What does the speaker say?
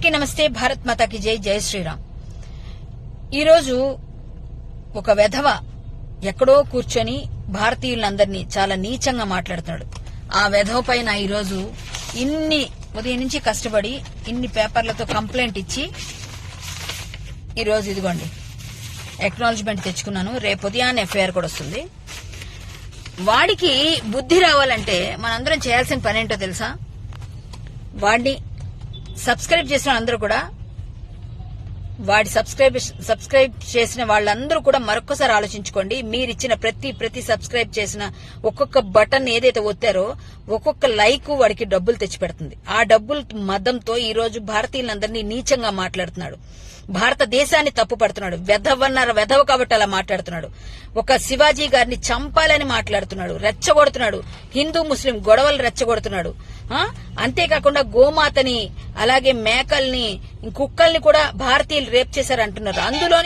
అందరికీ నమస్తే భారత్ మాతాకి జై జై శ్రీరామ్. ఈరోజు ఒక వెధవ ఎక్కడో కూర్చొని భారతీయులందరినీ చాలా నీచంగా మాట్లాడుతున్నాడు. ఆ వెధవ పైన ఈరోజు ఇన్ని ఉదయం నుంచి కష్టపడి ఇన్ని పేపర్లతో కంప్లైంట్ ఇచ్చి ఈరోజు ఇదిగోండి ఎక్నాలజ్మెంట్ తెచ్చుకున్నాను. రేపు ఉదయాన్నే ఎఫ్ఐఆర్ కూడా వస్తుంది. వాడికి బుద్ధి రావాలంటే మనందరం చేయాల్సిన పని ఏంటో తెలుసా? వాడిని సబ్స్క్రైబ్ చేసిన అందరూ కూడా వాడి సబ్స్క్రైబ్ సబ్స్క్రైబ్ చేసిన వాళ్ళందరూ కూడా మరొకసారి ఆలోచించుకోండి. మీరు ఇచ్చిన ప్రతి ప్రతి సబ్స్క్రైబ్ చేసిన ఒక్కొక్క బటన్ ఏదైతే ఒత్తారో ఒక్కొక్క లైక్ వాడికి డబ్బులు తెచ్చిపెడుతుంది. ఆ డబ్బులు మదంతో ఈ రోజు భారతీయులందరినీ నీచంగా మాట్లాడుతున్నాడు. భారతదేశాన్ని తప్పు పడుతున్నాడు. వెధవన్నర వెధవ కాబట్టి అలా మాట్లాడుతున్నాడు. ఒక శివాజీ గారిని చంపాలని మాట్లాడుతున్నాడు. రెచ్చగొడుతున్నాడు. హిందూ ముస్లిం గొడవలు రెచ్చగొడుతున్నాడు. అంతేకాకుండా గోమాతని అలాగే మేకల్ని కుక్కల్ని కూడా భారతీయులు రేప్ చేశారంటున్నారు. అందులోని